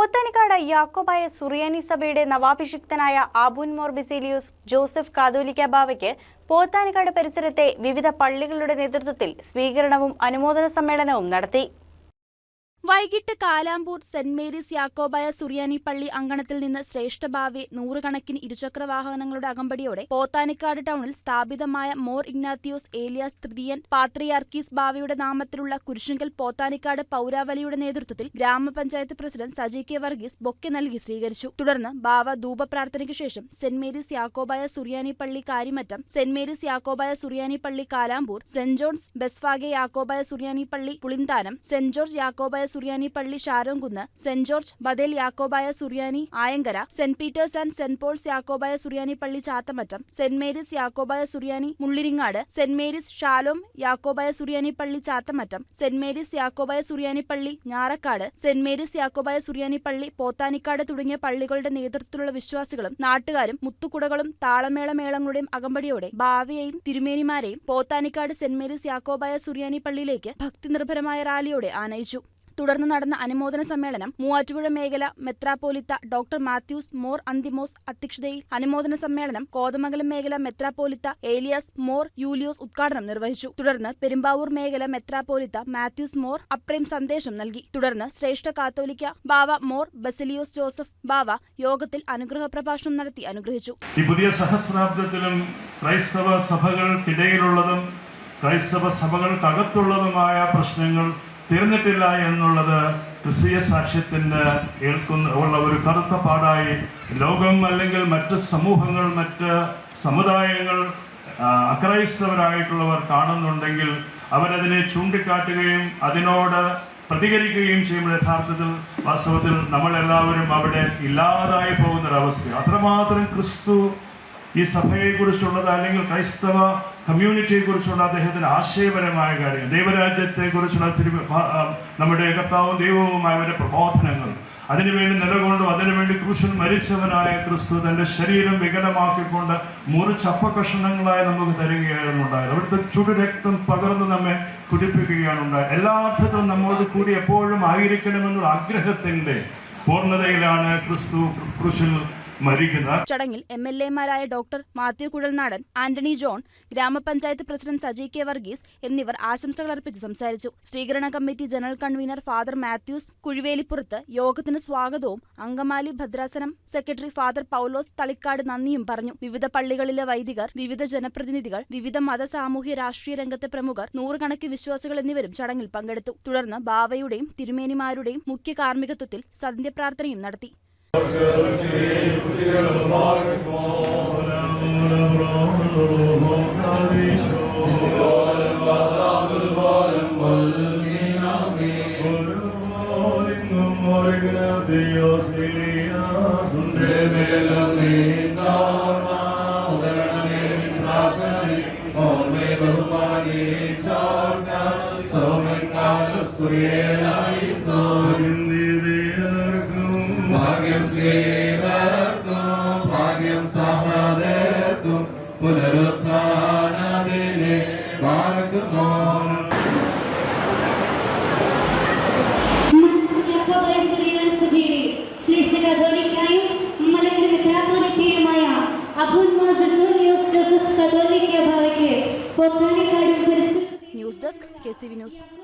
പോത്താനിക്കാട് യാക്കോബായ സുറിയാനി സഭയുടെ നവാഭിഷിക്തനായ ആബുൻ മോർ ജോസഫ് കാതോലിക്ക ബാവയ്ക്ക് പോത്താനിക്കാട് പരിസരത്തെ വിവിധ പള്ളികളുടെ നേതൃത്വത്തിൽ സ്വീകരണവും അനുമോദന സമ്മേളനവും നടത്തി. വൈകിട്ട് കാലാമ്പൂർ സെന്റ് മേരീസ് യാക്കോബായ സുറിയാനി പള്ളി അങ്കണത്തിൽ നിന്ന് ശ്രേഷ്ഠഭാവി നൂറുകണക്കിന് ഇരുചക്ര വാഹനങ്ങളുടെ അകമ്പടിയോടെ പോത്താനിക്കാട് ടൗണിൽ സ്ഥാപിതമായ മോർ ഇഗ്നാത്തിയോസ് ഏലിയാസ് തൃതീയൻ പാത്രിയാർക്കീസ് ബാവയുടെ നാമത്തിലുള്ള കുരിശുങ്കൽ പോത്താനിക്കാട് പൗരാവലിയുടെ നേതൃത്വത്തിൽ grama panchayat president Saji K Varghese bouquet നൽകി സ്വീകരിച്ചു. തുടർന്ന് ബാവ ധൂപപ്രാർത്ഥനയ്ക്ക് ശേഷം സെന്റ് മേരീസ് യാക്കോബായ സുറിയാനി പള്ളി കാരിമറ്റം സെന്റ് മേരീസ് യാക്കോബായ സുറിയാനി പള്ളി Kalampoor saint John's Bethphage Yakobaya Suriyani പള്ളി പുളിന്താനം സെന്റ് ജോർജ് യാക്കോബായ സുറിയാനി പള്ളി Sharonkunnu saint George Bethel Yakobaya Suriyani Ayankara saint Peter's and saint Paul's Yakobaya Suriyani പള്ളി Chathamattom saint Mary's Yakobaya Suriyani Mulliringad saint Mary's Shalom Yakobaya Suriyani പള്ളി Chathamattam saint Mary's Yakobaya Suriyani പള്ളി Njarakkad saint Mary's Yakobaya Suriyani പള്ളി പോത്താനിക്കാട് തുടങ്ങിയ പള്ളികളുടെ നേതൃത്വത്തിലുള്ള വിശ്വാസികളും നാട്ടുകാരും മുത്തുകുടകളും താളമേള മേളങ്ങളുടെയും അകമ്പടിയോടെ ഭാവിയെയും തിരുമേനിമാരെയും പോത്താനിക്കാട് സെന്റ് മേരീസ് യാക്കോബായ സുറിയാനി പള്ളിയിലേക്ക് ഭക്തിനിർഭരമായ റാലിയോടെ ആനയിച്ചു. തുടർന്ന് നടന്ന അനുമോദന സമ്മേളനം മൂവാറ്റുപുഴ മേഖല മെത്രാപ്പോലിത്ത ഡോക്ടർ മാത്യൂസ് മോർ അന്തിമോസ് അധ്യക്ഷതയിൽ. അനുമോദന സമ്മേളനം കോതമംഗലം മേഖല മെത്രാപ്പോലിത്ത ഏലിയാസ് മോർ യൂലിയോസ് ഉദ്ഘാടനം നിർവഹിച്ചു. തുടർന്ന് പെരുമ്പാവൂർ മേഖല മെത്രാപ്പോലിത്ത മാത്യൂസ് മോർ അപ്രേം സന്ദേശം നൽകി. തുടർന്ന് ശ്രേഷ്ഠ കാത്തോലിക്ക ബാവ മോർ ബസിലിയോസ് ജോസഫ് ബാവ യോഗത്തിൽ അനുഗ്രഹ പ്രഭാഷണം നടത്തി അനുഗ്രഹിച്ചു. ഈ പുതിയ സഹസ്രാബ്ദത്തിലും ക്രൈസ്തവ സഭകൾക്കിടയിലുള്ളതും ക്രൈസ്തവ സഭകൾക്കകത്തുള്ളതുമായ പ്രശ്നങ്ങൾ തീർന്നിട്ടില്ല എന്നുള്ളത് ക്രിസ്തീയ സാക്ഷ്യത്തിന് ഏൽക്കുന്ന ഉള്ള ഒരു കറുത്ത പാടായി. ലോകം അല്ലെങ്കിൽ മറ്റ് സമൂഹങ്ങൾ മറ്റ് സമുദായങ്ങൾ അക്രൈസ്തവരായിട്ടുള്ളവർ കാണുന്നുണ്ടെങ്കിൽ അവരതിനെ ചൂണ്ടിക്കാട്ടുകയും അതിനോട് പ്രതികരിക്കുകയും ചെയ്യുമ്പോൾ യഥാർത്ഥത്തിൽ വാസ്തവത്തിൽ നമ്മളെല്ലാവരും അവിടെ ഇല്ലാതായി പോകുന്നൊരവസ്ഥ അത്രമാത്രം ക്രിസ്തു ഈ സഭയെക്കുറിച്ചുള്ളത് അല്ലെങ്കിൽ ക്രൈസ്തവ കമ്മ്യൂണിറ്റിയെ കുറിച്ചുള്ള അദ്ദേഹത്തിന് ആശയപരമായ കാര്യങ്ങൾ ദൈവരാജ്യത്തെ കുറിച്ചുള്ള തിരു നമ്മുടെ കർത്താവും ദൈവവുമായവരുടെ പ്രബോധനങ്ങൾ അതിനുവേണ്ടി നിലകൊണ്ടും അതിനുവേണ്ടി ക്രൂശൻ മരിച്ചവനായ ക്രിസ്തു തന്റെ ശരീരം വികലമാക്കിക്കൊണ്ട് മുറിച്ചപ്പ കഷണങ്ങളായി നമുക്ക് തരികയാണ് ഉണ്ടായത്. അവിടുത്തെ ചുടുരക്തം പകർന്ന് നമ്മെ കുടിപ്പിക്കുകയാണ് ഉണ്ടായത്. എല്ലാ അർത്ഥത്തിലും നമ്മോട് കൂടി എപ്പോഴും ആയിരിക്കണമെന്നുള്ള ആഗ്രഹത്തിന്റെ പൂർണതയിലാണ് ക്രിസ്തു ക്രൂശിൽ ചടങ്ങിൽ M L എമാരായ doctor Mathew Kuzhalnadan Antony John grama panchayat president Saji K Varghese എന്നിവർ ആശംസകൾ അർപ്പിച്ച് സംസാരിച്ചു. സ്ത്രീകരണ committee general convener father Mathews Kuzhivelippurath യോഗത്തിന് സ്വാഗതവും അങ്കമാലി ഭദ്രാസനം സെക്രട്ടറി ഫാദർ പൌലോസ് തളിക്കാട് നന്ദിയും പറഞ്ഞു. വിവിധ പള്ളികളിലെ വൈദികർ വിവിധ ജനപ്രതിനിധികൾ വിവിധ മത സാമൂഹ്യ രാഷ്ട്രീയ രംഗത്തെ പ്രമുഖർ നൂറുകണക്കിന് വിശ്വാസികൾ എന്നിവരും ചടങ്ങിൽ പങ്കെടുത്തു. തുടർന്ന് ബാവയുടെയും തിരുമേനിമാരുടെയും മുഖ്യ കാർമ്മികത്വത്തിൽ സന്ധ്യപ്രാർത്ഥനയും നടത്തി. Dios Elias, Develame Dharma, ഭാവയ്ക്ക് പോത്താനിക്കാടും പരിസരത്തെയും news desk K C V news